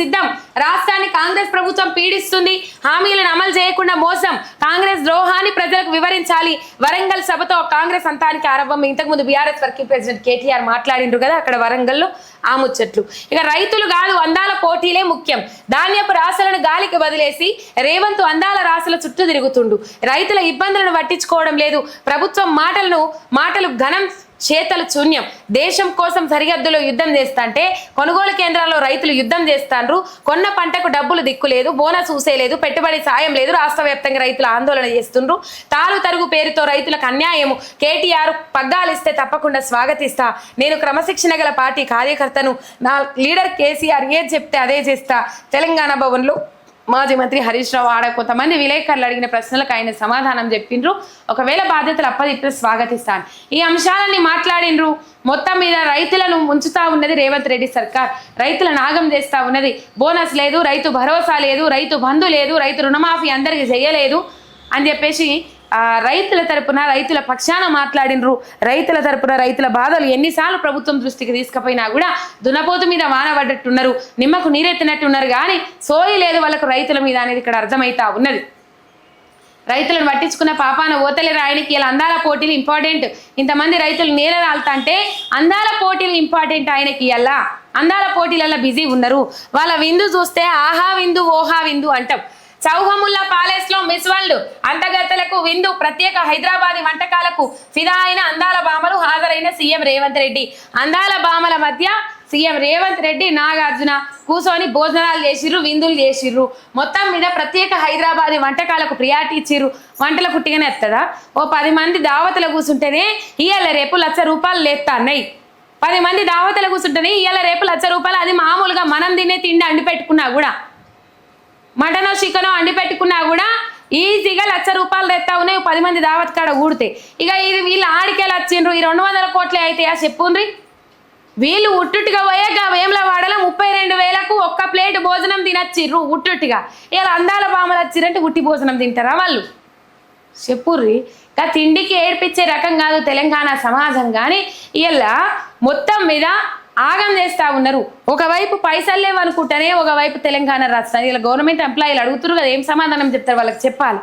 సిద్ధం. రాష్ట్రాన్ని కాంగ్రెస్ ప్రభుత్వం పీడిస్తుంది. హామీలను అమలు చేయకుండా మోసం. కాంగ్రెస్ ద్రోహాన్ని ప్రజలకు వివరించాలి. వరంగల్ సభతో కాంగ్రెస్ అంతానికి ఆరంభం. ఇంతకు ముందు బీఆర్ఎస్ వర్కింగ్ ప్రెసిడెంట్ కేటీఆర్ మాట్లాడిండ్రు కదా అక్కడ వరంగల్లో ఆముచ్చట్లు ఇక రైతులు కాదు అందాల పోటీలే ముఖ్యం. ధాన్యపు రాశలను గాలికి వదిలేసి రేవంత్ అందాల రాశల చుట్టూ తిరుగుతుండు. రైతుల ఇబ్బందులను పట్టించుకోవడం లేదు. ప్రభుత్వం మాటలను మాటలు ఘనం చేతలు శూన్యం. దేశం కోసం సరిహద్దులో యుద్ధం చేస్తాంటే కొనుగోలు కేంద్రాల్లో రైతులు యుద్ధం చేస్తాండ్రు. కొన్న పంటకు డబ్బులు దిక్కులేదు బోనస్ ఊసేయలేదు పెట్టుబడి సాయం లేదు రాష్ట్ర వ్యాప్తంగా రైతులు ఆందోళన చేస్తుండ్రు. తాలు తరుగు పేరుతో రైతులకు అన్యాయము. కేటీఆర్ పగ్గాలు ఇస్తే తప్పకుండా స్వాగతిస్తా. నేను క్రమశిక్షణ గల పార్టీ కార్యకర్తను. నా లీడర్ కేసీఆర్ ఏది చెప్తే అదే చేస్తా. తెలంగాణ భవన్లో మాజీ మంత్రి హరీష్ రావు ఆడ కొంతమంది విలేకరులు అడిగిన ప్రశ్నలకు ఆయన సమాధానం చెప్పిండ్రు. ఒకవేళ బాధ్యతలు అప్పదిస్తే స్వాగతిస్తాను. ఈ అంశాలన్నీ మాట్లాడిండ్రు. మొత్తం మీద రైతులను ఉంచుతా ఉన్నది రేవంత్ రెడ్డి సర్కార్. రైతుల నాగం చేస్తా ఉన్నది. బోనస్ లేదు రైతు భరోసా లేదు రైతు బంధు లేదు రైతు రుణమాఫీ అందరికీ చేయలేదు అని చెప్పేసి రైతుల తరపున రైతుల పక్షాన మాట్లాడినరు. రైతుల తరపున రైతుల బాధలు ఎన్నిసార్లు ప్రభుత్వం దృష్టికి తీసుకుపోయినా కూడా దునపోతు మీద వాన పడ్డట్టున్నారు. నిమ్మకు నీరెత్తినట్టున్నారు కానీ సోయి లేదు వాళ్ళకు రైతుల మీద అనేది ఇక్కడ అర్థమవుతా ఉన్నది. రైతులను పట్టించుకున్న పాపాన ఓతలేరు ఆయనకి ఇలా అందాల పోటీలు ఇంపార్టెంట్. ఇంతమంది రైతులు నేల రాలుతంటే అందాల పోటీలు ఇంపార్టెంట్ ఆయనకి ఇలా అందాల పోటీలలో బిజీ ఉన్నారు. వాళ్ళ విందు చూస్తే ఆహా విందు ఓహా విందు అంటాం. చౌహముల్లా ప్యాలెస్లో మిస్ వరల్డ్ అంతగత్తలకు విందు ప్రత్యేక హైదరాబాదీ వంటకాలకు ఫిదా అయిన అందాల భామలు హాజరైన సీఎం రేవంత్ రెడ్డి. అందాల భామల మధ్య సీఎం రేవంత్ రెడ్డి నాగార్జున కూర్చొని భోజనాలు చేసిర్రు విందులు చేసిర్రు. మొత్తం మీద ప్రత్యేక హైదరాబాది వంటకాలకు ప్రియారిటీ ఇచ్చిర్రు. వంటల పుట్టిగానే ఎత్తదా? ఓ పది మంది దావతలు కూర్చుంటేనే ఇవాళ రేపు లక్ష రూపాయలు లేస్తా అన్నాయి పది మంది దావతలు కూర్చుంటేనే ఇవాళ రేపు లక్ష రూపాయలు. అది మామూలుగా మనం తినే తిండి అండి పెట్టుకున్నా కూడా. మటనో చికెనో వండి పెట్టుకున్నా కూడా ఈజీగా లక్ష రూపాయలు తెస్తా ఉన్నాయి. పది మంది దావత్ కాడ ఊడితే. ఇక ఇది వీళ్ళు ఆడికెళ్ళి వచ్చిండ్రు. ఈ రెండు వందల కోట్లే అవుతాయా చెప్పుండ్రి. వీళ్ళు ఉట్టుటిగా పోయాక వేముల వాడల ముప్పై రెండు వేలకు ఒక్క ప్లేట్ భోజనం తినచ్చిర్రు ఉట్టుటిగా ఇలా అందాల బామలు వచ్చిరంటే ఉట్టి భోజనం తింటారా వాళ్ళు? చెప్పుర్రి. ఇంకా తిండికి ఏడ్పించే రకం కాదు తెలంగాణ సమాజం. కానీ ఇలా మొత్తం మీద ఆగం చేస్తా ఉన్నారు. ఒకవైపు పైసలు లేవనుకుంటేనే ఒకవైపు తెలంగాణ రాష్ట్రం. ఇలా గవర్నమెంట్ ఎంప్లాయీలు అడుగుతున్నారు కదా ఏం సమాధానం చెప్తారు వాళ్ళకి చెప్పాలి.